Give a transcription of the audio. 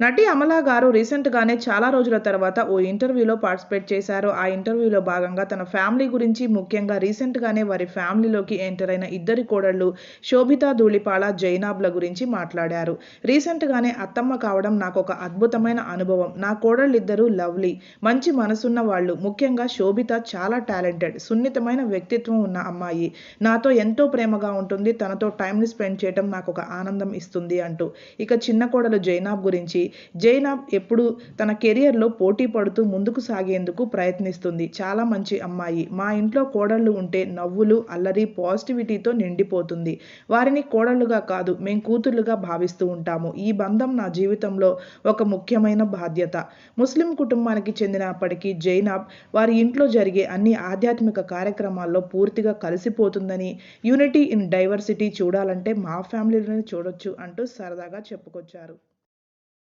నటి అమలా గారు రీసెంట్గానే చాలా రోజుల తర్వాత ఓ ఇంటర్వ్యూలో పార్టిసిపేట్ చేశారు. ఆ ఇంటర్వ్యూలో భాగంగా తన ఫ్యామిలీ గురించి ముఖ్యంగా రీసెంట్గానే వారి ఫ్యామిలీలోకి ఎంటర్ అయిన ఇద్దరి కోడళ్ళు శోభిత ధూళిపాల జైనాబ్ల గురించి మాట్లాడారు. రీసెంట్గానే అత్తమ్మ కావడం నాకు ఒక అద్భుతమైన అనుభవం. నా కోడళ్ళిద్దరూ లవ్లీ. మంచి మనసున్న వాళ్ళు. ముఖ్యంగా శోభిత చాలా టాలెంటెడ్ సున్నితమైన వ్యక్తిత్వం ఉన్న అమ్మాయి. నాతో ఎంతో ప్రేమగా ఉంటుంది. తనతో టైంని స్పెండ్ చేయడం నాకు ఒక ఆనందం ఇస్తుంది అంటూ. ఇక చిన్న కోడలు జైనాబ్ గురించి జైనాబ్ ఎప్పుడు తన కెరియర్లో పోటీ పడుతూ ముందుకు సాగేందుకు ప్రయత్నిస్తుంది. చాలా మంచి అమ్మాయి. మా ఇంట్లో కోడళ్ళు ఉంటే నవ్వులు అల్లరి పాజిటివిటీతో నిండిపోతుంది. వారిని కోడళ్ళుగా కాదు మేం కూతుర్లుగా భావిస్తూ ఉంటాము. ఈ బంధం నా జీవితంలో ఒక ముఖ్యమైన బాధ్యత. ముస్లిం కుటుంబానికి చెందినప్పటికీ జైనాబ్ వారి ఇంట్లో జరిగే అన్ని ఆధ్యాత్మిక కార్యక్రమాల్లో పూర్తిగా కలిసిపోతుందని యూనిటీ ఇన్ డైవర్సిటీ చూడాలంటే మా ఫ్యామిలీలోనే చూడొచ్చు అంటూ సరదాగా చెప్పుకొచ్చారు.